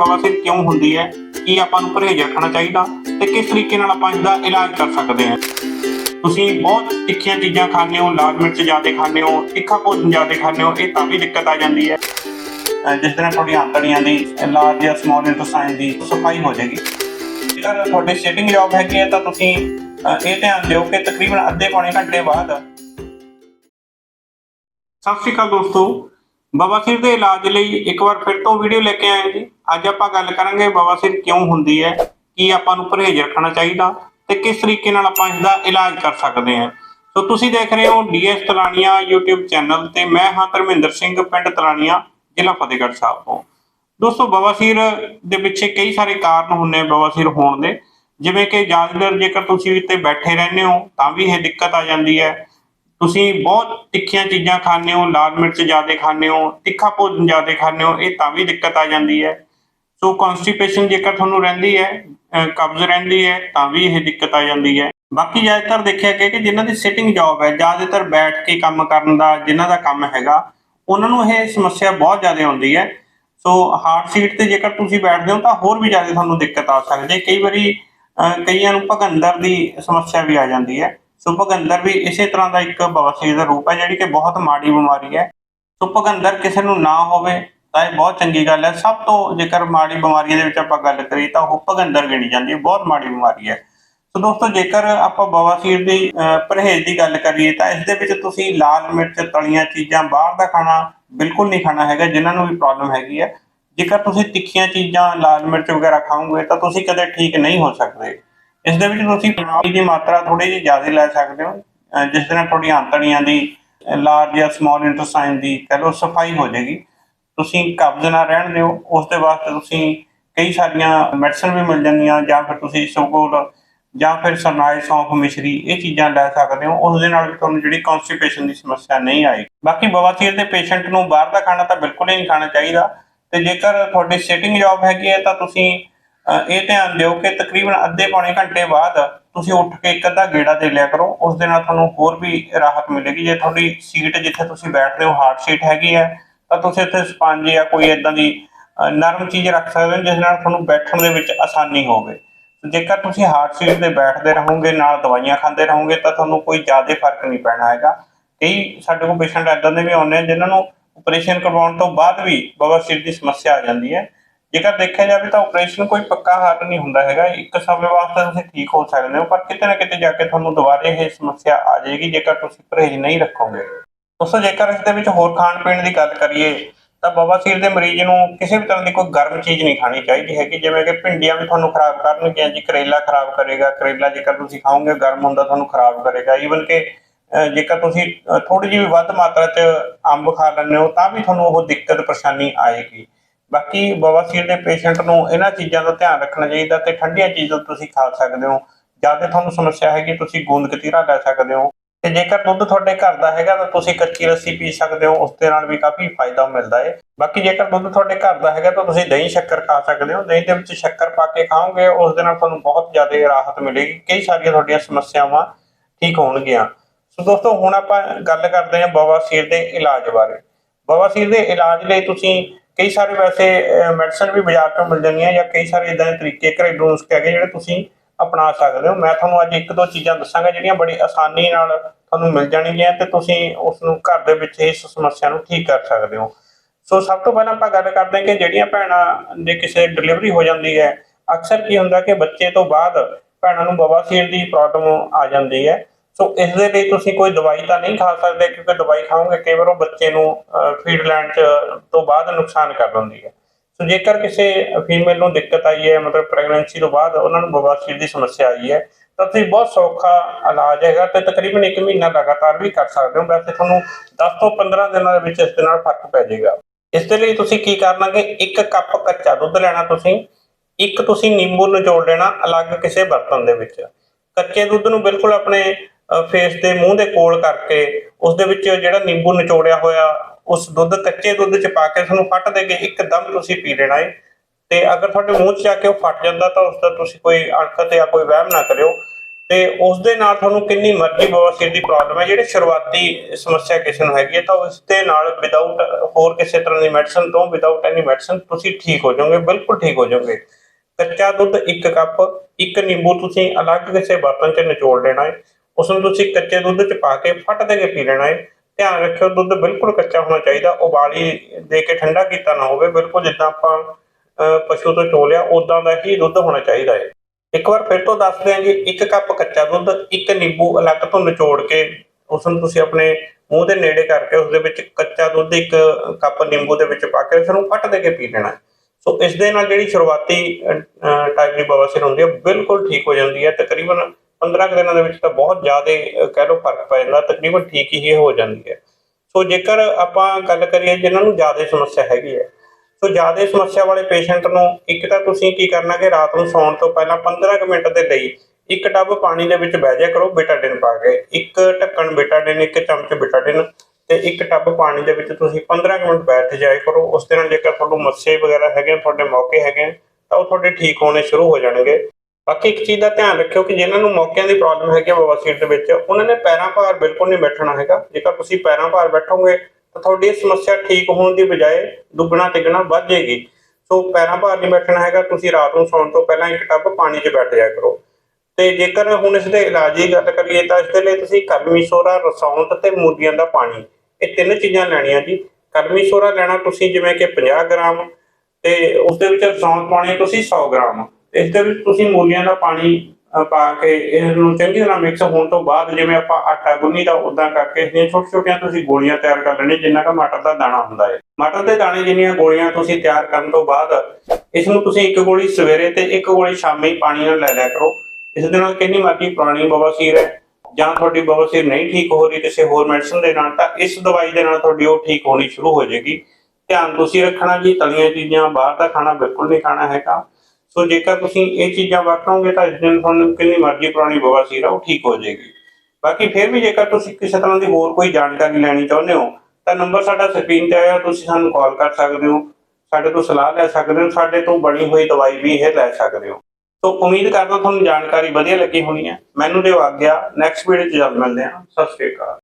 ਬਵਾਸੀਰ ਕਿਉਂ ਹੁੰਦੀ ਹੈ? ਕੀ ਆਪਾਂ ਨੂੰ ਪਰਹੇਜ਼ ਰੱਖਣਾ ਚਾਹੀਦਾ? ਤੇ ਕਿਸ ਤਰੀਕੇ ਨਾਲ ਆਪਾਂ ਇਸ ਇਲਾਜ ਕਰ ਸਕਦੇ ਹਾਂ? ਤੁਸੀਂ ਬਹੁਤ ਤਿੱਖੀਆਂ ਚੀਜ਼ਾਂ ਖਾਂਦੇ ਹੋ, ਲਾਲ ਮਿਰਚ ਜ਼ਿਆਦਾ ਖਾਂਦੇ ਹੋ, ਤਿੱਖਾ ਭੋਜਨ ਜ਼ਿਆਦਾ ਖਾਂਦੇ ਹੋ, ਇਹ ਤਾਂ ਵੀ ਦਿੱਕਤ ਆ ਜਾਂਦੀ ਹੈ। ਜਿਸ ਤਰ੍ਹਾਂ ਤੁਹਾਡੀ ਆਂਤੜੀਆਂ ਦੀ ਲਾਰਜ ਜਾਂ ਸਮਾਲ ਇੰਟੈਸਟਾਈਨ ਦੀ ਸਫ਼ਾਈ ਹੋ ਜਾਏਗੀ। ਜੇਕਰ ਤੁਹਾਡੇ ਸਿਟਿੰਗ ਜੌਬ ਹੈਗੀ ਹੈ ਤਾਂ ਤੁਸੀਂ ਇਹ ਧਿਆਨ ਦਿਓ ਕਿ ਤਕਰੀਬਨ ਅੱਧੇ ਪੌਣੇ ਘੰਟੇ ਬਾਅਦ ਸਤਿ ਸ਼੍ਰੀ ਅਕਾਲ ਦੋਸਤੋ। ਬਵਾਸੀਰ ਦੇ ਇਲਾਜ ਲਈ ਇੱਕ ਵਾਰ ਫਿਰ ਤੋਂ ਵੀਡੀਓ ਲੈ ਕੇ ਆਏ ਜੀ। ਅੱਜ ਆਪਾਂ ਗੱਲ ਕਰਾਂਗੇ ਬਵਾਸੀਰ ਕਿਉਂ ਹੁੰਦੀ ਹੈ, ਕੀ ਆਪਾਂ ਨੂੰ ਪਰਹੇਜ਼ ਰੱਖਣਾ ਚਾਹੀਦਾ ਤੇ ਕਿਸ ਤਰੀਕੇ ਨਾਲ ਆਪਾਂ ਇਸ ਦਾ ਇਲਾਜ ਕਰ ਸਕਦੇ ਹਾਂ। ਸੋ ਤੁਸੀਂ ਦੇਖ ਰਹੇ ਹੋ ਡੀਐਸ ਤਲਾਣੀਆਂ YouTube ਚੈਨਲ ਤੇ ਮੈਂ ਹਾਂ ਧਰਮਿੰਦਰ ਸਿੰਘ, ਪਿੰਡ ਤਲਾਣੀਆਂ ਜ਼ਿਲ੍ਹਾ ਫਤਿਹਗੜ੍ਹ ਸਾਹਿਬ ਤੋਂ। ਦੋਸਤੋ ਬਵਾਸੀਰ ਦੇ ਪਿੱਛੇ ਕਈ ਸਾਰੇ ਕਾਰਨ ਹੁੰਨੇ ਬਵਾਸੀਰ ਹੋਣ ਦੇ। ਜਿਵੇਂ ਕਿ ਜ਼ਿਆਦਾਤਰ ਜੇਕਰ ਤੁਸੀਂ ਇੱਥੇ ਬੈਠੇ ਰਹਿੰਦੇ ਹੋ, ਤਾਂ ਵੀ ਇਹ ਦਿੱਕਤ ਆ ਜਾਂਦੀ ਹੈ। ਤੁਸੀਂ ਬਹੁਤ ਤਿੱਖੀਆਂ ਚੀਜ਼ਾਂ ਖਾਂਦੇ ਹੋ, ਲਾਲ ਮਿਰਚ ਜ਼ਿਆਦਾ ਖਾਂਦੇ ਹੋ, ਤਿੱਖਾ ਭੋਜਨ ਜ਼ਿਆਦਾ ਖਾਂਦੇ ਹੋ, ਇਹ ਤਾਂ ਵੀ ਦਿੱਕਤ ਆ ਜਾਂਦੀ ਹੈ। ਸੋ ਕਨਸਟੀਪੇਸ਼ਨ ਜੇਕਰ ਤੁਹਾਨੂੰ ਰਹਿੰਦੀ ਹੈ ਕਬਜ਼ ਰਹਿੰਦੀ ਹੈ, ਤਾਂ ਵੀ ਇਹ ਦਿੱਕਤ ਆ ਜਾਂਦੀ ਹੈ। ਬਾਕੀ ਜ਼ਿਆਦਾਤਰ ਦੇਖਿਆ ਗਿਆ ਕਿ ਜਿਨ੍ਹਾਂ ਦੀ ਸਿਟਿੰਗ ਜੌਬ ਹੈ, ਜ਼ਿਆਦਾਤਰ ਬੈਠ ਕੇ ਕੰਮ ਕਰਨ ਦਾ ਜਿਨ੍ਹਾਂ ਦਾ ਕੰਮ ਹੈਗਾ, ਉਹਨਾਂ ਨੂੰ ਇਹ ਸਮੱਸਿਆ ਬਹੁਤ ਜ਼ਿਆਦਾ ਆਉਂਦੀ ਹੈ। ਸੋ ਹਾਰਡ ਸੀਟ ਤੇ ਜੇਕਰ ਤੁਸੀਂ ਬੈਠਦੇ ਹੋ, ਤਾਂ ਹੋਰ ਵੀ ਜ਼ਿਆਦਾ ਤੁਹਾਨੂੰ ਦਿੱਕਤ ਆ ਸਕਦੀ ਹੈ। ਕਈ ਵਾਰੀ ਕਈਆਂ ਨੂੰ ਭਗੰਦਰ ਦੀ ਸਮੱਸਿਆ ਵੀ ਆ ਜਾਂਦੀ ਹੈ। ਸੋ ਭਗੰਦਰ ਵੀ ਇਸੇ ਤਰ੍ਹਾਂ ਦਾ ਇੱਕ ਬਵਾਸੀਰ ਦਾ ਰੂਪ ਹੈ, ਜਿਹੜੀ ਕਿ ਬਹੁਤ ਮਾੜੀ ਬਿਮਾਰੀ ਹੈ। ਸੋ ਭਗੰਦਰ ਕਿਸੇ ਨੂੰ ਨਾ ਹੋਵੇ ਤਾਂ ਇਹ ਬਹੁਤ ਚੰਗੀ ਗੱਲ ਹੈ। ਸਭ ਤੋਂ ਜੇਕਰ ਮਾੜੀ ਬਿਮਾਰੀਆਂ ਦੇ ਵਿੱਚ ਆਪਾਂ ਗੱਲ ਕਰੀਏ ਤਾਂ ਉਹ ਭਗੰਦਰ ਗਿਣੀ ਜਾਂਦੀ ਹੈ। ਬਹੁਤ ਮਾੜੀ ਬਿਮਾਰੀ ਹੈ। ਸੋ ਦੋਸਤੋ, ਜੇਕਰ ਆਪਾਂ ਬਵਾਸੀਰ ਦੀ ਪਰਹੇਜ਼ ਦੀ ਗੱਲ ਕਰੀਏ ਤਾਂ ਇਸ ਦੇ ਵਿੱਚ ਤੁਸੀਂ ਲਾਲ ਮਿਰਚ, ਤਲੀਆਂ ਚੀਜ਼ਾਂ, ਬਾਹਰ ਦਾ ਖਾਣਾ ਬਿਲਕੁਲ ਨਹੀਂ ਖਾਣਾ ਹੈਗਾ, ਜਿਨ੍ਹਾਂ ਨੂੰ ਵੀ ਪ੍ਰੋਬਲਮ ਹੈਗੀ ਹੈ। ਜੇਕਰ ਤੁਸੀਂ ਤਿੱਖੀਆਂ ਚੀਜ਼ਾਂ ਲਾਲ ਮਿਰਚ ਵਗੈਰਾ ਖਾਓਗੇ ਤਾਂ ਤੁਸੀਂ ਕਦੇ ਠੀਕ ਨਹੀਂ ਹੋ ਸਕਦੇ। ਇਸ ਦੇ ਵਿੱਚ ਤੁਸੀਂ ਪਾਣੀ ਦੀ ਮਾਤਰਾ ਥੋੜੀ ਜਿਹੀ ਜ਼ਿਆਦਾ ਲੈ ਸਕਦੇ ਹੋ। ਜਿਸ ਤਰ੍ਹਾਂ ਤੁਹਾਡੀ ਆਂਤੜੀਆਂ ਦੀ ਲਾਰਜ ਜਾਂ ਸਮਾਲ ਇੰਟੈਸਟਾਈਨ ਦੀ ਕਹ ਲਓ ਸਫ਼ਾਈ ਹੋ ਜਾਏਗੀ। ਤੁਸੀਂ ਕਬਜ਼ ਨਾ ਰਹਿਣ ਦਿਓ। ਉਸ ਦੇ ਵਾਸਤੇ ਤੁਸੀਂ ਕਈ ਸਾਰੀਆਂ ਮੈਡੀਸਨ ਵੀ ਮਿਲ ਜਾਂਦੀਆਂ ਜਾਂ ਫਿਰ ਤੁਸੀਂ ਸਗੋਲ ਜਾਂ ਫਿਰ ਸਰਨਾਈ ਸੌਂਫ ਮਿਸ਼ਰੀ ਇਹ ਚੀਜ਼ਾਂ ਲੈ ਸਕਦੇ ਹੋ। ਉਸ ਦੇ ਨਾਲ ਵੀ ਤੁਹਾਨੂੰ ਜਿਹੜੀ ਕਨਸਟੀਪੇਸ਼ਨ ਦੀ ਸਮੱਸਿਆ ਨਹੀਂ ਆਏਗੀ। ਬਾਕੀ ਬਵਾਸੀਰ ਦੇ ਪੇਸ਼ੈਂਟ ਨੂੰ ਬਾਹਰ ਦਾ ਖਾਣਾ ਤਾਂ ਬਿਲਕੁਲ ਹੀ ਨਹੀਂ ਖਾਣਾ ਚਾਹੀਦਾ। ਤੇ ਜੇਕਰ ਤੁਹਾਡੀ ਸਿਟਿੰਗ ਜੌਬ ਹੈਗੀ ਹੈ ਤਾਂ ਤੁਸੀਂ ਇਹ ਧਿਆਨ ਦਿਓ ਕਿ ਤਕਰੀਬਨ ਅੱਧੇ ਪੌਣੇ ਘੰਟੇ ਬਾਅਦ ਤੁਸੀਂ ਉੱਠ ਕੇ ਇੱਕ ਅੱਧਾ ਗੇੜਾ ਦੇ ਲਿਆ ਕਰੋ। ਉਸ ਦੇ ਨਾਲ ਤੁਹਾਨੂੰ ਹੋਰ ਵੀ ਰਾਹਤ ਮਿਲੇਗੀ। ਜੇ ਤੁਹਾਡੀ ਸੀਟ ਜਿੱਥੇ ਤੁਸੀਂ ਬੈਠਦੇ ਹੋ ਹਾਰਡ ਸੀਟ ਹੈਗੀ ਹੈ, ਤਾਂ ਤੁਸੀਂ ਇੱਥੇ ਸਪੰਜ ਜਾਂ ਕੋਈ ਇਦਾਂ ਦੀ ਨਰਮ ਚੀਜ਼ ਰੱਖ ਸਕਦੇ ਹੋ, ਜਿਸ ਨਾਲ ਤੁਹਾਨੂੰ ਬੈਠਣ ਦੇ ਵਿੱਚ ਆਸਾਨੀ ਹੋਵੇ। ਜੇਕਰ ਤੁਸੀਂ ਹਾਰਡ ਸੀਟ ਤੇ ਬੈਠਦੇ ਰਹੋਗੇ, ਨਾਲ ਦਵਾਈਆਂ ਖਾਂਦੇ ਰਹੋਗੇ, ਤਾਂ ਤੁਹਾਨੂੰ ਕੋਈ ਜ਼ਿਆਦਾ ਫ਼ਰਕ ਨਹੀਂ ਪੈਣਾ ਹੈਗਾ। ਕਈ ਸਾਡੇ ਕੋਲ ਪੇਸ਼ੈਂਟ ਇਦਾਂ ਦੇ ਵੀ ਆਉਂਦੇ ਆ, ਜਿਨ੍ਹਾਂ ਨੂੰ ਆਪਰੇਸ਼ਨ ਕਰਵਾਉਣ ਤੋਂ ਬਾਅਦ ਵੀ ਬਵਾਸੀਰ ਦੀ ਸਮੱਸਿਆ ਆ ਜਾਂਦੀ ਹੈ। ਜੇਕਰ ਦੇਖਿਆ ਜਾਵੇ ਤਾਂ ਆਪਰੇਸ਼ਨ ਕੋਈ ਪੱਕਾ ਹੱਲ ਨਹੀਂ ਹੁੰਦਾ ਹੈਗਾ। ਇੱਕ ਸਮੇਂ ਵਾਸਤੇ ਤੁਸੀਂ ਠੀਕ ਹੋ ਸਕਦੇ ਹੋ, ਪਰ ਕਿਤੇ ਨਾ ਕਿਤੇ ਜਾ ਕੇ ਤੁਹਾਨੂੰ ਦੁਬਾਰੇ ਇਹ ਸਮੱਸਿਆ ਆ ਜਾਏਗੀ ਜੇਕਰ ਤੁਸੀਂ ਪਰਹੇਜ਼ ਨਹੀਂ ਰੱਖੋਗੇ। ਦੋਸਤੋ, ਜੇਕਰ ਇਸ ਦੇ ਵਿੱਚ ਹੋਰ ਖਾਣ ਪੀਣ ਦੀ ਗੱਲ ਕਰੀਏ, ਤਾਂ ਬਵਾਸੀਰ ਦੇ ਮਰੀਜ਼ ਨੂੰ ਕਿਸੇ ਵੀ ਤਰ੍ਹਾਂ ਦੀ ਕੋਈ ਗਰਮ ਚੀਜ਼ ਨਹੀਂ ਖਾਣੀ ਚਾਹੀਦੀ ਹੈਗੀ। ਜਿਵੇਂ ਕਿ ਭਿੰਡੀਆਂ ਵੀ ਤੁਹਾਨੂੰ ਖਰਾਬ ਕਰਨਗੀਆਂ ਜੀ ਕਰੇਲਾ ਖਰਾਬ ਕਰੇਗਾ, ਕਰੇਲਾ ਜੇਕਰ ਤੁਸੀਂ ਖਾਓਗੇ, ਗਰਮ ਹੁੰਦਾ ਤੁਹਾਨੂੰ ਖਰਾਬ ਕਰੇਗਾ। ਈਵਨ ਕਿ ਜੇਕਰ ਤੁਸੀਂ ਥੋੜੀ ਜਿਹੀ ਵੀ ਵੱਧ ਮਾਤਰਾ 'ਚ ਅੰਬ ਖਾ ਲੈਂਦੇ ਹੋ, ਤਾਂ ਵੀ ਤੁਹਾਨੂੰ ਉਹ ਦਿੱਕਤ, ਪਰੇਸ਼ਾਨੀ ਆਏਗੀ। ਬਾਕੀ ਬਵਾਸੀਰ ਦੇ ਪੇਸ਼ੈਂਟ ਨੂੰ ਇਹਨਾਂ ਚੀਜ਼ਾਂ ਦਾ ਧਿਆਨ ਰੱਖਣਾ ਚਾਹੀਦਾ ਤੇ ਠੰਡੀਆਂ ਚੀਜ਼ਾਂ ਤੁਸੀਂ ਖਾ ਸਕਦੇ ਹੋ। ਜਾਂ ਤੇ ਤੁਹਾਨੂੰ ਸਮੱਸਿਆ ਹੈਗੀ ਤੁਸੀਂ ਗੂੰਦ ਕਤੀਰਾ ਲੈ ਸਕਦੇ ਹੋ। ਤੇ ਜੇਕਰ ਦੁੱਧ ਤੁਹਾਡੇ ਘਰ ਦਾ ਹੈਗਾ ਤਾਂ ਤੁਸੀਂ ਕੱਚੀ ਲੱਸੀ ਪੀ ਸਕਦੇ ਹੋ, ਉਸ ਦੇ ਨਾਲ ਵੀ ਕਾਫੀ ਫਾਇਦਾ ਮਿਲਦਾ ਹੈ ਬਾਕੀ ਜੇਕਰ ਦੁੱਧ ਤੁਹਾਡੇ ਘਰ ਦਾ ਹੈਗਾ ਤਾਂ ਤੁਸੀਂ ਦਹੀਂ ਸ਼ੱਕਰ ਖਾ ਸਕਦੇ ਹੋ। ਦਹੀਂ ਦੇ ਵਿੱਚ ਸ਼ੱਕਰ ਪਾ ਕੇ ਖਾਓਗੇ, ਉਸ ਦੇ ਨਾਲ ਤੁਹਾਨੂੰ ਬਹੁਤ ਜ਼ਿਆਦਾ ਰਾਹਤ ਮਿਲੇਗੀ। ਕਈ ਸਾਰੀਆਂ ਤੁਹਾਡੀਆਂ ਸਮੱਸਿਆਵਾਂ ਠੀਕ ਹੋਣਗੀਆਂ। ਸੋ ਦੋਸਤੋ, ਹੁਣ ਆਪਾਂ ਗੱਲ ਕਰਦੇ ਹਾਂ ਬਵਾਸੀਰ ਦੇ ਇਲਾਜ ਬਾਰੇ। ਬਵਾਸੀਰ ਦੇ ਇਲਾਜ ਲਈ ਤੁਸੀਂ ਕਈ ਸਾਰੇ ਵੈਸੇ ਮੈਡੀਸਨ ਵੀ ਬਾਜ਼ਾਰ ਤੋਂ ਮਿਲ ਜਾਂਦੀਆਂ ਜਾਂ ਕਈ ਸਾਰੇ ਇਦਾਂ ਦੇ ਤਰੀਕੇ ਘਰੇਲੂ ਨੁਸਖੇ ਹੈਗੇ ਜਿਹੜੇ ਤੁਸੀਂ ਅਪਣਾ ਸਕਦੇ ਹੋ। ਮੈਂ ਤੁਹਾਨੂੰ ਅੱਜ ਇੱਕ ਦੋ ਚੀਜ਼ਾਂ ਦੱਸਾਂਗਾ ਜਿਹੜੀਆਂ ਬੜੀ ਆਸਾਨੀ ਨਾਲ ਤੁਹਾਨੂੰ ਮਿਲ ਜਾਣਗੀਆਂ ਤੇ ਤੁਸੀਂ ਉਸ ਨੂੰ ਘਰ ਦੇ ਵਿੱਚ ਇਸ ਸਮੱਸਿਆ ਨੂੰ ਠੀਕ ਕਰ ਸਕਦੇ ਹੋ। ਸੋ ਸਭ ਤੋਂ ਪਹਿਲਾਂ ਆਪਾਂ ਗੱਲ ਕਰਦੇ ਹਾਂ ਕਿ ਜਿਹੜੀਆਂ ਭੈਣਾਂ ਦੇ ਕਿਸੇ ਡਿਲੀਵਰੀ ਹੋ ਜਾਂਦੀ ਹੈ, ਅਕਸਰ ਕੀ ਹੁੰਦਾ ਕਿ ਬੱਚੇ ਤੋਂ ਬਾਅਦ ਭੈਣਾਂ ਨੂੰ ਬਵਾਸੀਰ ਦੀ ਪ੍ਰੋਬਲਮ ਆ ਜਾਂਦੀ ਹੈ। ਸੋ ਇਸ ਦੇ ਲਈ ਤੁਸੀਂ ਕੋਈ ਦਵਾਈ ਤਾਂ ਨਹੀਂ ਖਾ ਸਕਦੇ ਕਿਉਂਕਿ ਦਵਾਈ ਖਾਓਗੇ, ਕਈ ਵਾਰ ਉਹ ਬੱਚੇ ਨੂੰ ਫੀਡ ਲੈਣ ਚ ਤੋਂ ਬਾਅਦ ਨੁਕਸਾਨ ਕਰ ਦਿੰਦੀ ਹੈ। ਸੋ ਜੇਕਰ ਕਿਸੇ ਫੀਮੇਲ ਨੂੰ ਦਿੱਕਤ ਆਈ ਹੈ, ਮਤਲਬ ਪ੍ਰੈਗਨੈਂਸੀ ਤੋਂ ਬਾਅਦ ਉਹਨਾਂ ਨੂੰ ਬਵਾਸੀਰ ਦੀ ਸਮੱਸਿਆ ਆਈ ਹੈ, ਤਾਂ ਤੁਸੀਂ ਬਹੁਤ ਸੌਖਾ ਇਲਾਜ ਹੈਗਾ ਤੇ ਤਕਰੀਬਨ 1 ਮਹੀਨਾ ਲਗਾਤਾਰ ਵੀ ਕਰ ਸਕਦੇ ਹੋ। ਵੈਸੇ ਤੁਹਾਨੂੰ 10 ਤੋਂ 15 ਦਿਨਾਂ ਦੇ ਵਿੱਚ ਇਸ ਦੇ ਨਾਲ ਫ਼ਰਕ ਪੈ ਜਾਏਗਾ। ਇਸ ਦੇ ਲਈ ਤੁਸੀਂ ਕੀ ਕਰਨਾ ਕਿ ਇੱਕ ਕੱਪ ਕੱਚਾ ਦੁੱਧ ਲੈਣਾ ਤੁਸੀਂ, ਇੱਕ ਤੁਸੀਂ ਨਿੰਬੂ ਨਿਚੋੜ ਲੈਣਾ ਅਲੱਗ ਕਿਸੇ ਬਰਤਨ ਦੇ ਵਿੱਚ। ਕੱਚੇ ਦੁੱਧ ਨੂੰ ਬਿਲਕੁਲ ਆਪਣੇ ਫੇਸ ਦੇ ਮੂੰਹ ਦੇ ਕੋਲ ਕਰਕੇ ਉਸ ਦੇ ਵਿੱਚ ਜਿਹੜਾ ਨਿੰਬੂ ਨਿਚੋੜਿਆ ਹੋਇਆ, ਉਸ ਦੁੱਧ, ਕੱਚੇ ਦੁੱਧ ਚ ਪਾ ਕੇ ਤੁਹਾਨੂੰ ਫੱਟ ਦੇ ਕੇ ਇੱਕਦਮ ਤੁਸੀਂ ਪੀ ਲੈਣਾ ਹੈ ਤੇ ਅਗਰ ਤੁਹਾਡੇ ਮੂੰਹ 'ਚ ਜਾ ਕੇ ਉਹ ਫਟ ਜਾਂਦਾ ਤਾਂ ਉਸ ਦਾ ਤੁਸੀਂ ਕੋਈ ਅਣਖ ਤੇ ਜਾਂ ਕੋਈ ਵਹਿਮ ਨਾ ਕਰਿਓ। ਤੇ ਉਸ ਦੇ ਨਾਲ ਤੁਹਾਨੂੰ ਕਿੰਨੀ ਮਰਜ਼ੀ ਬਵਾਸੀਰ ਦੀ ਪ੍ਰੋਬਲਮ ਹੈ, ਜਿਹੜੀ ਸ਼ੁਰੂਆਤੀ ਸਮੱਸਿਆ ਕਿਸੇ ਨੂੰ ਹੈਗੀ ਹੈ, ਤਾਂ ਉਸ ਦੇ ਨਾਲ ਵਿਦਆਊਟ ਹੋਰ ਕਿਸੇ ਤਰ੍ਹਾਂ ਦੀ ਮੈਡੀਸਨ ਤੋਂ ਵਿਦਆਊਟ ਐਨੀ ਮੈਡੀਸਨ ਤੁਸੀਂ ਠੀਕ ਹੋ ਜਾਓਗੇ, ਬਿਲਕੁਲ ਠੀਕ ਹੋ ਜਾਓਗੇ। ਕੱਚਾ ਦੁੱਧ 1 ਕੱਪ, ਇੱਕ ਨਿੰਬੂ ਤੁਸੀਂ ਅਲੱਗ ਕਿਸੇ ਬਰਤਨ 'ਚ ਨਿਚੋੜ ਲੈਣਾ ਹੈ ਉਸ ਨੂੰ ਤੁਸੀਂ ਕੱਚੇ ਦੁੱਧ 'ਚ ਪਾ ਕੇ ਫੱਟ ਦੇ ਕੇ ਪੀ ਲੈਣਾ ਹੈ ਧਿਆਨ ਰੱਖਿਓ, ਦੁੱਧ ਬਿਲਕੁਲ ਕੱਚਾ ਹੋਣਾ ਚਾਹੀਦਾ। ਉਬਾਲੀ ਦੇ ਕੇ ਠੰਡਾ ਕੀਤਾ ਨਾ ਹੋਵੇ, ਬਿਲਕੁਲ ਜਿੱਦਾਂ ਆਪਾਂ ਪਸ਼ੂ ਤੋਂ ਚੋਲਿਆ ਉਦਾਂ ਦਾ ਹੀ ਦੁੱਧ ਹੋਣਾ ਚਾਹੀਦਾ ਹੈ ਇੱਕ ਵਾਰ ਫਿਰ ਤੋਂ ਦੱਸ ਜੀ, ਇੱਕ ਕੱਪ ਕੱਚਾ ਦੁੱਧ, ਇੱਕ ਨਿੰਬੂ ਅਲੱਗ ਤੋਂ ਨਿਚੋੜ ਕੇ ਉਸ ਨੂੰ ਤੁਸੀਂ ਆਪਣੇ ਮੂੰਹ ਦੇ ਨੇੜੇ ਕਰਕੇ ਉਸ ਦੇ ਵਿੱਚ ਕੱਚਾ ਦੁੱਧ, ਇੱਕ ਕੱਪ ਨਿੰਬੂ ਦੇ ਵਿੱਚ ਪਾ ਕੇ ਉਸ ਨੂੰ ਫੱਟ ਦੇ ਕੇ ਪੀ ਲੈਣਾ। ਸੋ ਇਸ ਦੇ ਨਾਲ ਜਿਹੜੀ ਸ਼ੁਰੂਆਤੀ ਟਾਈਪ ਦੀ ਬਵਾਸੀਰ ਹੁੰਦੀ ਹੈ ਬਿਲਕੁਲ ਠੀਕ ਹੋ ਜਾਂਦੀ ਹੈ। ਤਕਰੀਬਨ 15 ਕੁ ਦਿਨਾਂ ਦੇ ਵਿੱਚ ਤਾਂ ਬਹੁਤ ਜ਼ਿਆਦਾ ਕਹਿ ਲਓ ਫ਼ਰਕ ਪੈ ਜਾਂਦਾ, ਤਕਰੀਬਨ ਠੀਕ ਹੀ ਹੋ ਜਾਂਦੀ ਹੈ। ਸੋ ਜੇਕਰ ਆਪਾਂ ਗੱਲ ਕਰੀਏ ਜਿਨ੍ਹਾਂ ਨੂੰ ਜ਼ਿਆਦਾ ਸਮੱਸਿਆ ਹੈਗੀ ਹੈ, ਸੋ ਜ਼ਿਆਦਾ ਸਮੱਸਿਆ ਵਾਲੇ ਪੇਸ਼ੈਂਟ ਨੂੰ ਇੱਕ ਤਾਂ ਤੁਸੀਂ ਕੀ ਕਰਨਾ ਕਿ ਰਾਤ ਨੂੰ ਸੌਣ ਤੋਂ ਪਹਿਲਾਂ 15 ਕੁ ਮਿੰਟ ਦੇ ਲਈ ਇੱਕ ਟੱਬ ਪਾਣੀ ਦੇ ਵਿੱਚ ਬਹਿ ਜਾਇਆ ਕਰੋ, ਬੀਟਾਡਿਨ ਪਾ ਕੇ। ਇੱਕ ਢੱਕਣ ਬੀਟਾਡਿਨ, ਇੱਕ ਚਮਚ ਬੀਟਾਡਿਨ ਤੇ ਇੱਕ ਟੱਬ ਪਾਣੀ ਦੇ ਵਿੱਚ ਤੁਸੀਂ 15 ਕੁ ਮਿੰਟ ਬੈਠ ਜਾਇਆ ਕਰੋ। ਉਸ ਦੇ ਜੇਕਰ ਤੁਹਾਨੂੰ ਮੱਸੇ ਵਗੈਰਾ ਹੈਗੇ, ਤੁਹਾਡੇ ਮੌਕੇ ਹੈਗੇ, ਤਾਂ ਉਹ ਤੁਹਾਡੇ ਠੀਕ ਹੋਣੇ ਸ਼ੁਰੂ ਹੋ ਜਾਣਗੇ। ਬਾਕੀ ਇੱਕ ਚੀਜ਼ ਦਾ ਧਿਆਨ ਰੱਖਿਓ ਕਿ ਜਿਨ੍ਹਾਂ ਨੂੰ ਮੌਕਿਆਂ ਦੀ ਪ੍ਰੋਬਲਮ ਹੈਗੀ ਹੈ ਬਵਾਸੀਰ ਦੇ ਵਿੱਚ, ਉਹਨਾਂ ਨੇ ਪੈਰਾਂ ਭਾਰ ਬਿਲਕੁਲ ਨਹੀਂ ਬੈਠਣਾ ਹੈਗਾ। ਜੇਕਰ ਤੁਸੀਂ ਪੈਰਾਂ ਭਾਰ ਬੈਠੋਗੇ, ਤਾਂ ਤੁਹਾਡੀ ਇਹ ਸਮੱਸਿਆ ਠੀਕ ਹੋਣ ਦੀ ਬਜਾਏ ਦੁੱਗਣਾ ਤਿੱਗਣਾ ਵੱਧ ਜਾਏਗੀ। ਸੋ ਪੈਰਾਂ ਭਾਰ ਨਹੀਂ ਬੈਠਣਾ ਹੈਗਾ, ਤੁਸੀਂ ਰਾਤ ਨੂੰ ਸੌਣ ਤੋਂ ਪਹਿਲਾਂ ਇੱਕ ਟੱਬ ਪਾਣੀ 'ਚ ਬੈਠ ਜਾਇਆ ਕਰੋ। ਤੇ ਜੇਕਰ ਹੁਣ ਇਸ ਦੇ ਇਲਾਜ ਦੀ ਗੱਲ ਕਰੀਏ, ਤਾਂ ਇਸ ਦੇ ਲਈ ਤੁਸੀਂ ਕਰਮੀ ਸੋਰਾ ਰਸੌਂਤ ਤੇ ਮੂਲੀਆਂ ਦਾ ਪਾਣੀ, ਇਹ ਤਿੰਨ ਚੀਜ਼ਾਂ ਲੈਣੀਆਂ ਜੀ। ਕਰਮੀ ਸੋਰਾ ਲੈਣਾ ਤੁਸੀਂ ਜਿਵੇਂ ਕਿ 50 ਗ੍ਰਾਮ ਤੇ ਉਸ ਦੇ ਵਿੱਚ ਰਸੌਂਤ ਪਾਣੀ ਤੁਸੀਂ 100 ਗ੍ਰਾਮ। ਇਸ ਦੇ ਵਿੱਚ ਤੁਸੀਂ ਮੂਲੀਆਂ ਦਾ ਪਾਣੀ ਪਾ ਕੇ ਇਹਨੂੰ ਚੰਗੀ ਤਰ੍ਹਾਂ ਮਿਕਸ ਹੋਣ ਤੋਂ ਬਾਅਦ ਜਿਵੇਂ ਆਪਾਂ ਆਟਾ ਗੁੰਨੀ ਦਾ ਉਦਾਂ ਕਰਕੇ ਇਸ ਦੀਆਂ ਛੋਟੀਆਂ ਛੋਟੀਆਂ ਤੁਸੀਂ ਗੋਲੀਆਂ ਤਿਆਰ ਕਰ ਲੈਣੀਆਂ, ਜਿੰਨਾ ਕੁ ਮਟਰ ਦਾ ਦਾਣਾ ਹੁੰਦਾ ਹੈ। ਮਟਰ ਦੇ ਦਾਣੇ ਜਿੰਨੀਆਂ ਗੋਲੀਆਂ ਤੁਸੀਂ ਤਿਆਰ ਕਰਨ ਤੋਂ ਬਾਅਦ ਇਸ ਨੂੰ ਤੁਸੀਂ ਇੱਕ ਗੋਲੀ ਸਵੇਰੇ ਤੇ ਇੱਕ ਗੋਲੀ ਸ਼ਾਮੀ ਪਾਣੀ ਨਾਲ ਲੈ ਲਿਆ ਕਰੋ। ਇਸ ਦੇ ਨਾਲ ਕਿੰਨੀ ਮਰਜ਼ੀ ਪੁਰਾਣੀ ਬਵਾਸੀਰ ਹੈ ਜਾਂ ਤੁਹਾਡੀ ਬਵਾਸੀਰ ਨਹੀਂ ਠੀਕ ਹੋ ਰਹੀ ਕਿਸੇ ਹੋਰ ਮੈਡੀਸਨ ਦੇ ਨਾਲ, ਤਾਂ ਇਸ ਦਵਾਈ ਦੇ ਨਾਲ ਤੁਹਾਡੀ ਉਹ ਠੀਕ ਹੋਣੀ ਸ਼ੁਰੂ ਹੋ ਜਾਏਗੀ। ਧਿਆਨ ਤੁਸੀਂ ਰੱਖਣਾ ਜੀ ਤਲੀਆਂ ਚੀਜ਼ਾਂ ਬਾਹਰ ਦਾ ਖਾਣਾ ਬਿਲਕੁਲ ਨਹੀਂ ਖਾਣਾ ਹੈਗਾ। ਸੋ ਜੇਕਰ ਤੁਸੀਂ ਇਹ ਚੀਜ਼ਾਂ ਵਰਤੋਗੇ ਤਾਂ ਇਸ ਦਿਨ ਤੁਹਾਨੂੰ ਕਿੰਨੀ ਮਰਜ਼ੀ ਪੁਰਾਣੀ ਬਵਾਸੀਰ ਆ ਉਹ ਠੀਕ ਹੋ ਜਾਏਗੀ। ਬਾਕੀ ਫਿਰ ਵੀ ਜੇਕਰ ਤੁਸੀਂ ਕਿਸੇ ਤਰ੍ਹਾਂ ਦੀ ਹੋਰ ਕੋਈ ਜਾਣਕਾਰੀ ਲੈਣੀ ਚਾਹੁੰਦੇ ਹੋ, ਤਾਂ ਨੰਬਰ ਸਾਡਾ ਸਕਰੀਨ ਤੇ ਆਇਆ, ਤੁਸੀਂ ਸਾਨੂੰ ਕਾਲ ਕਰ ਸਕਦੇ ਹੋ। ਸਾਡੇ ਤੋਂ ਸਲਾਹ ਲੈ ਸਕਦੇ ਹੋ, ਸਾਡੇ ਤੋਂ ਬਣੀ ਹੋਈ ਦਵਾਈ ਵੀ ਇਹ ਲੈ ਸਕਦੇ ਹੋ। ਸੋ ਉਮੀਦ ਕਰਦਾ ਤੁਹਾਨੂੰ ਜਾਣਕਾਰੀ ਵਧੀਆ ਲੱਗੀ ਹੋਣੀ ਹੈ। ਮੈਨੂੰ ਦਿਓ ਆਗਿਆ ਨੈਕਸਟ ਵੀਡੀਓ 'ਚ ਜਲਦ ਮਿਲਦੇ ਹਾਂ। ਸਤਿ ਸ਼੍ਰੀ ਅਕਾਲ।